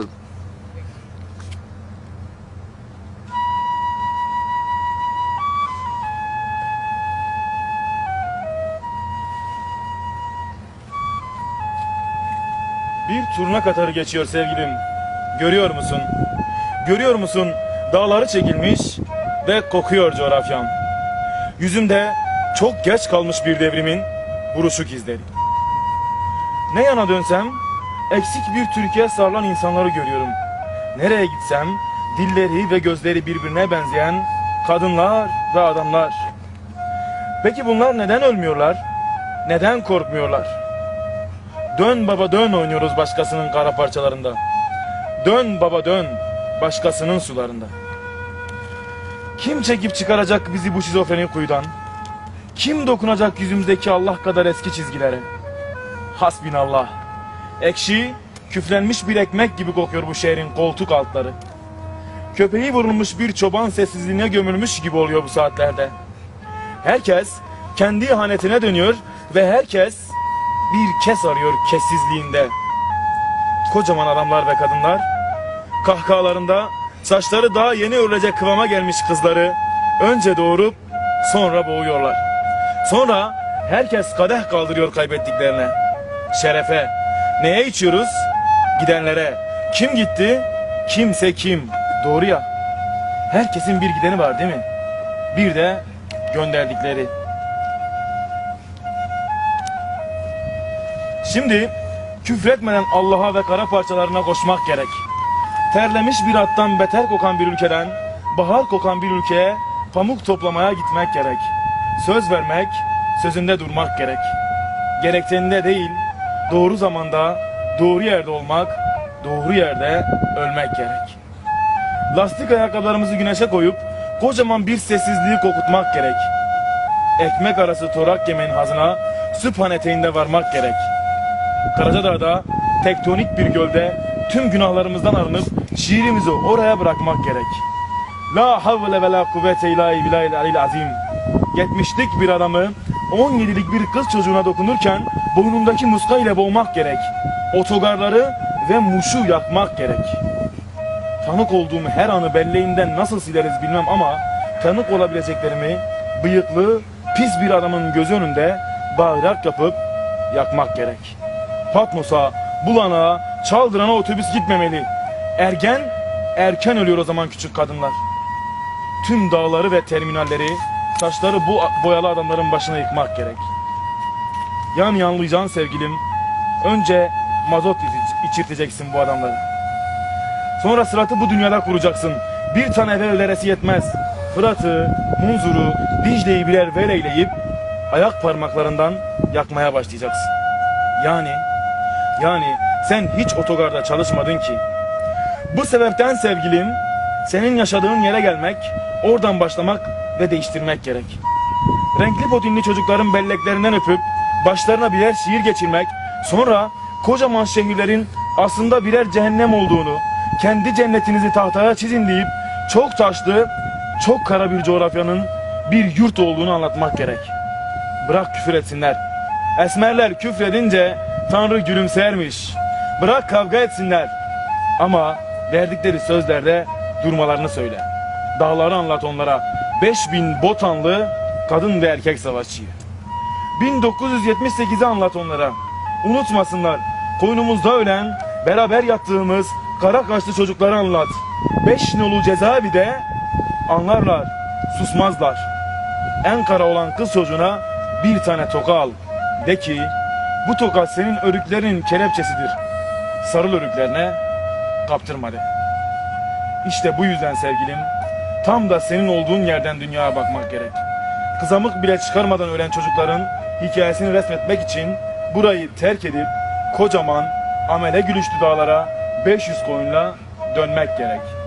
başlasın. Bir turna katarı geçiyor sevgilim. Görüyor musun? Görüyor musun? Dağları çekilmiş ve kokuyor coğrafyam. Yüzümde çok geç kalmış bir devrimin buruşuk izleri. Ne yana dönsem eksik bir Türkiye sarılan insanları görüyorum. Nereye gitsem dilleri ve gözleri birbirine benzeyen kadınlar ve adamlar. Peki bunlar neden ölmüyorlar? Neden korkmuyorlar? Dön baba dön oynuyoruz başkasının kara parçalarında. Dön baba dön başkasının sularında. Kim çekip çıkaracak bizi bu şizofrenik kuyudan? Kim dokunacak yüzümüzdeki Allah kadar eski çizgilere? Hasbinallah. Ekşi, küflenmiş bir ekmek gibi kokuyor bu şehrin koltuk altları. Köpeği vurulmuş bir çoban sessizliğine gömülmüş gibi oluyor bu saatlerde. Herkes kendi ihanetine dönüyor ve herkes bir kes arıyor kessizliğinde. Kocaman adamlar ve kadınlar kahkahalarında saçları daha yeni örülecek kıvama gelmiş kızları önce doğurup sonra boğuyorlar. Sonra herkes kadeh kaldırıyor kaybettiklerine. Şerefe. Neye içiyoruz? Gidenlere. Kim gitti? Kimse kim. Doğru ya. Herkesin bir gideni var değil mi? Bir de gönderdikleri. Şimdi küfretmeden Allah'a ve kara parçalarına koşmak gerek. Terlemiş bir attan beter kokan bir ülkeden, bahar kokan bir ülkeye pamuk toplamaya gitmek gerek. Söz vermek, sözünde durmak gerek. Gerektiğinde değil, doğru zamanda, doğru yerde olmak, doğru yerde ölmek gerek. Lastik ayakkabılarımızı güneşe koyup kocaman bir sessizliği kokutmak gerek. Ekmek arası torak yemeğin hazına süphan eteğinde varmak gerek. Karacadağ'da tektonik bir gölde tüm günahlarımızdan arınıp şiirimizi oraya bırakmak gerek. La havle ve la kuvvete illa billahil alil azim. 70'lik bir adamı 17'lik bir kız çocuğuna dokunurken boynundaki muska ile boğmak gerek. Otogarları ve muşu yakmak gerek. Tanık olduğum her anı belleğinden nasıl sileriz bilmem ama tanık olabileceklerimi bıyıklı, pis bir adamın gözü önünde bayrak yapıp yakmak gerek. Patmos'a, Bulan'a, Çaldıran'a otobüs gitmemeli. Ergen, erken ölüyor o zaman küçük kadınlar. Tüm dağları ve terminalleri, taşları bu boyalı adamların başına yıkmak gerek. Yan yanlayacaksın sevgilim. Önce mazot içi- içirteceksin bu adamları. Sonra sıratı bu dünyada kuracaksın. Bir tane velleresi yetmez. Fırat'ı, Munzur'u, Dicle'yi birer veleyleyip ayak parmaklarından yakmaya başlayacaksın. Yani, yani sen hiç otogarda çalışmadın ki. Bu sebepten sevgilim, senin yaşadığın yere gelmek, oradan başlamak ve değiştirmek gerek. Renkli potinli çocukların belleklerinden öpüp başlarına birer şiir geçirmek, sonra kocaman şehirlerin aslında birer cehennem olduğunu, kendi cennetinizi tahtaya çizin deyip çok taşlı, çok kara bir coğrafyanın bir yurt olduğunu anlatmak gerek. Bırak küfür etsinler. Esmerler küfredince Tanrı gülümsermiş. Bırak kavga etsinler. Ama verdikleri sözlerde durmalarını söyle. Dağları anlat onlara. 5000 botanlı kadın ve erkek savaşçıyı. 1978'i anlat onlara. Unutmasınlar. Koynumuzda ölen, beraber yattığımız kara kaşlı çocukları anlat. Beş nolu cezaevi de anlarlar, susmazlar. En kara olan kız çocuğuna bir tane toka al. De ki, bu toka senin örüklerin kelepçesidir. Sarıl örüklerine, kaptırma de. İşte bu yüzden sevgilim, tam da senin olduğun yerden dünyaya bakmak gerek. Kızamık bile çıkarmadan ölen çocukların hikayesini resmetmek için burayı terk edip kocaman amele gülüşlü dağlara 500 koyunla dönmek gerek.